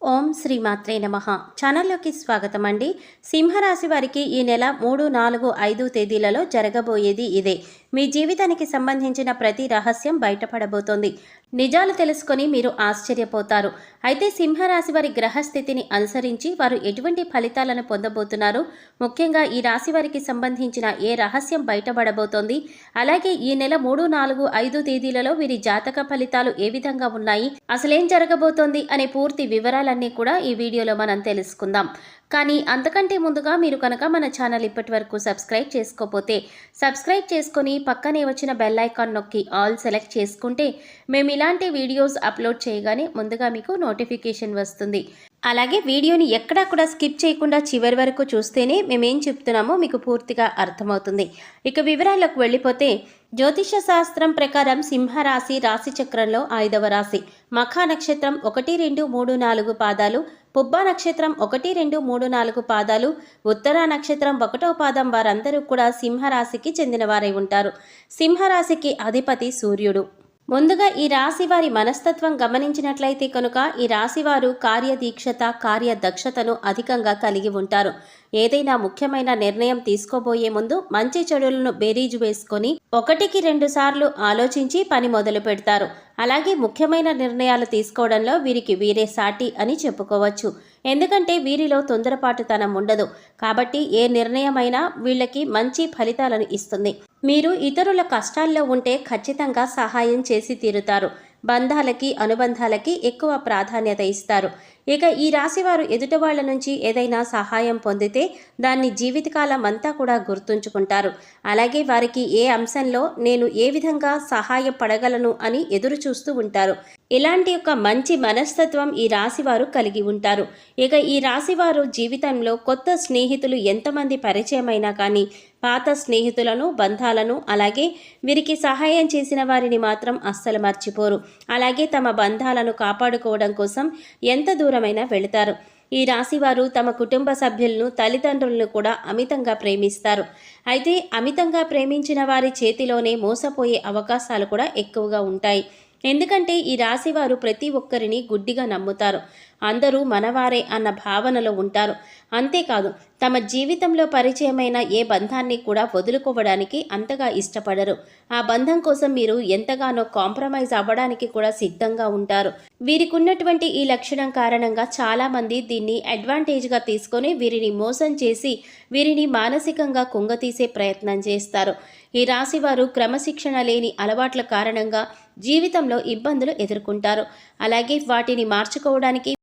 ఓం శ్రీ మాత్రే నమ. ఛానల్లోకి స్వాగతం అండి సింహరాశి వారికి ఈ నెల మూడు నాలుగు ఐదు తేదీలలో జరగబోయేది ఇదే. మీ జీవితానికి సంబంధించిన ప్రతి రహస్యం బయటపడబోతోంది. నిజాలు తెలుసుకొని మీరు ఆశ్చర్యపోతారు. అయితే సింహరాశి వారి గ్రహస్థితిని అనుసరించి వారు ఎటువంటి ఫలితాలను పొందబోతున్నారు? ముఖ్యంగా ఈ రాశి వారికి సంబంధించిన ఏ రహస్యం బయటపడబోతోంది? అలాగే ఈ నెల మూడు నాలుగు ఐదు తేదీలలో వీరి జాతక ఫలితాలు ఏ విధంగా ఉన్నాయి? అసలేం జరగబోతోంది? అనే పూర్తి వివరాలన్నీ కూడా ఈ వీడియోలో మనం తెలుసుకుందాం. కానీ అంతకంటే ముందుగా మీరు కనుక మన ఛానల్ ఇప్పటి వరకు సబ్స్క్రైబ్ చేసుకోకపోతే సబ్స్క్రైబ్ చేసుకొని పక్కనే వచ్చిన బెల్ ఐకాన్ నొక్కి ఆల్ సెలెక్ట్ చేసుకుంటే మేము ఇలాంటి వీడియోస్ అప్లోడ్ చేయగానే ముందుగా మీకు నోటిఫికేషన్ వస్తుంది. అలాగే వీడియోని ఎక్కడా కూడా స్కిప్ చేయకుండా చివరి వరకు చూస్తేనే మేమేం చెప్తున్నామో మీకు పూర్తిగా అర్థమవుతుంది. ఇక వివరాల్లోకి వెళ్ళిపోతే జ్యోతిష శాస్త్రం ప్రకారం సింహరాశి రాశి చక్రంలో ఐదవ రాశి. మఖా నక్షత్రం ఒకటి రెండు మూడు నాలుగు పాదాలు పుబ్బా నక్షత్రం ఒకటి రెండు మూడు నాలుగు పాదాలు ఉత్తరా నక్షత్రం ఒకటో పాదం వారందరూ కూడా సింహరాశికి చెందినవారై ఉంటారు. సింహరాశికి అధిపతి సూర్యుడు. ముందుగా ఈ రాశి వారి మనస్తత్వం గమనించినట్లయితే కనుక ఈ రాశివారు కార్యదీక్షత కార్యదక్షతను అధికంగా కలిగి ఉంటారు. ఏదైనా ముఖ్యమైన నిర్ణయం తీసుకోబోయే ముందు మంచి చెడులను బేరీజు వేసుకొని ఒకటికి రెండు సార్లు ఆలోచించి పని మొదలు పెడతారు అలాగే ముఖ్యమైన నిర్ణయాలు తీసుకోవడంలో వీరికి వీరే సాటి అని చెప్పుకోవచ్చు. ఎందుకంటే వీరిలో తొందరపాటుతనం ఉండదు. కాబట్టి ఏ నిర్ణయమైనా వీళ్ళకి మంచి ఫలితాలను ఇస్తుంది. మీరు ఇతరుల కష్టాల్లో ఉంటే ఖచ్చితంగా సహాయం చేసి తీరుతారు. బంధాలకి అనుబంధాలకి ఎక్కువ ప్రాధాన్యత ఇస్తారు. ఇక ఈ రాశివారు ఎదుట వాళ్ళ నుంచి ఏదైనా సహాయం పొందితే దాన్ని జీవితకాలం అంతా కూడా గుర్తుంచుకుంటారు. అలాగే వారికి ఏ అంశంలో నేను ఏ విధంగా సహాయపడగలను అని ఎదురు చూస్తూ ఉంటారు. ఇలాంటి ఒక మంచి మనస్తత్వం ఈ రాశివారు కలిగి ఉంటారు. ఇక ఈ రాశివారు జీవితంలో కొత్త స్నేహితులు ఎంతమంది పరిచయమైనా కానీ పాత స్నేహితులను బంధాలను అలాగే వీరికి సహాయం చేసిన వారిని మాత్రం అస్సలు మర్చిపోరు. అలాగే తమ బంధాలను కాపాడుకోవడం కోసం ఎంత దూరం దూరమైనా వెళతారు. ఈ రాశివారు తమ కుటుంబ సభ్యులను తల్లిదండ్రులను కూడా అమితంగా ప్రేమిస్తారు. అయితే అమితంగా ప్రేమించిన వారి చేతిలోనే మోసపోయే అవకాశాలు కూడా ఎక్కువగా ఉంటాయి. ఎందుకంటే ఈ రాశివారు ప్రతి ఒక్కరిని గుడ్డిగా నమ్ముతారు. అందరూ మనవారే అన్న భావనలో ఉంటారు. అంతేకాదు తమ జీవితంలో పరిచయమైన ఏ బంధాన్ని కూడా వదులుకోవడానికి అంతగా ఇష్టపడరు. ఆ బంధం కోసం మీరు ఎంతగానో కాంప్రమైజ్ అవ్వడానికి కూడా సిద్ధంగా ఉంటారు. వీరికి ఉన్నటువంటి ఈ లక్షణం కారణంగా చాలామంది దీన్ని అడ్వాంటేజ్గా తీసుకొని వీరిని మోసం చేసి వీరిని మానసికంగా కుంగతీసే ప్రయత్నం చేస్తారు. ఈ రాశివారు క్రమశిక్షణ లేని అలవాట్ల కారణంగా జీవితంలో ఇబ్బందులు ఎదుర్కొంటారు. అలాగే వాటిని మార్చుకోవడానికి